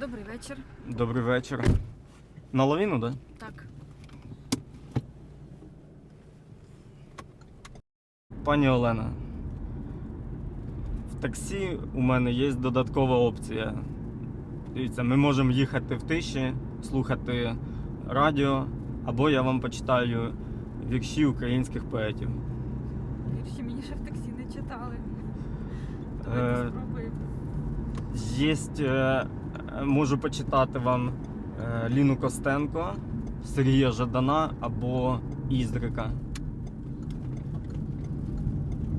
Добрий вечір. Добрий вечір. На лавіну, да? Так. Пані Олена. В таксі у мене є додаткова опція. Дивіться, ми можемо їхати в тиші, слухати радіо, або я вам почитаю вірші українських поетів. Вірші мені ще в таксі не читали. Е, Давайте спробуємо. Єсть, е, можу почитати вам е, Ліну Костенко, Сергія Жадана або Іздрика.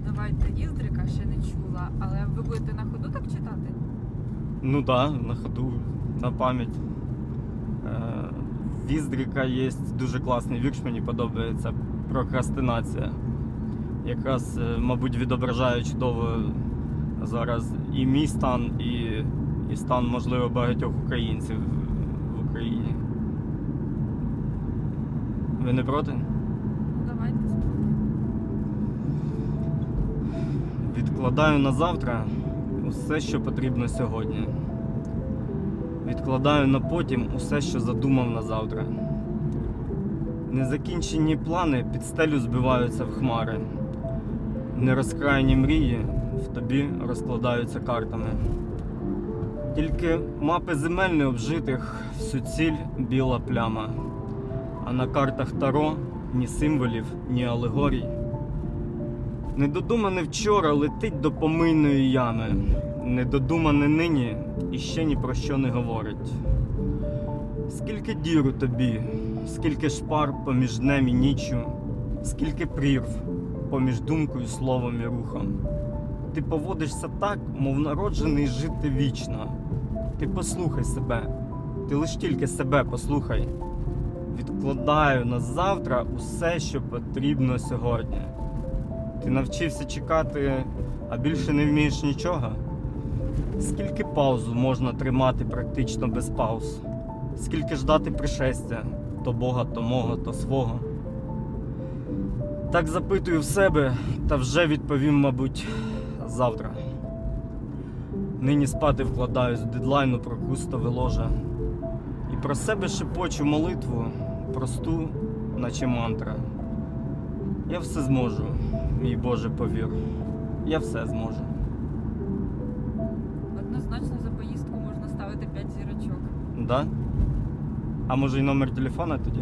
Давайте Іздрика ще не чула, але ви будете на ходу так читати? Ну да, на ходу, на пам'ять. Е, В Іздрика є дуже класний вірш, мені подобається. Прокрастинація. Якраз, е, мабуть, відображає чудово зараз і мій стан, і, і стан, можливо, багатьох українців в Україні. Ви не проти? Давайте. Відкладаю на завтра усе, що потрібно сьогодні. Відкладаю на потім усе, що задумав на завтра. Незакінчені плани під стелю збиваються в хмари. Нерозкраєні мрії в тобі розкладаються картами. Тільки мапи земель необжитих всю ціль біла пляма. А на картах Таро ні символів, ні алегорій. Недодумане вчора летить до помийної ями. Недодумане нині і ще ні про що не говорить. Скільки дір у тобі, скільки шпар поміж днем і ніччю, скільки прірв поміж думкою, словом і рухом. Ти поводишся так, мов народжений жити вічно. Ти послухай себе, ти лиш тільки себе послухай. Відкладаю на завтра усе, що потрібно сьогодні. Ти навчився чекати, а більше не вмієш нічого? Скільки паузу можна тримати практично без пауз? Скільки ждати пришестя то Бога, то мого, то свого? Так запитую в себе, та вже відповім, мабуть, завтра. Нині спати вкладаюсь дедлайну про кустове ложе. І про себе шепочу молитву, просту, наче мантра. Я все зможу, мій Боже, повір. Я все зможу. Однозначно за поїздку можна ставити 5 зірочок. Да? А може й номер телефона тоді?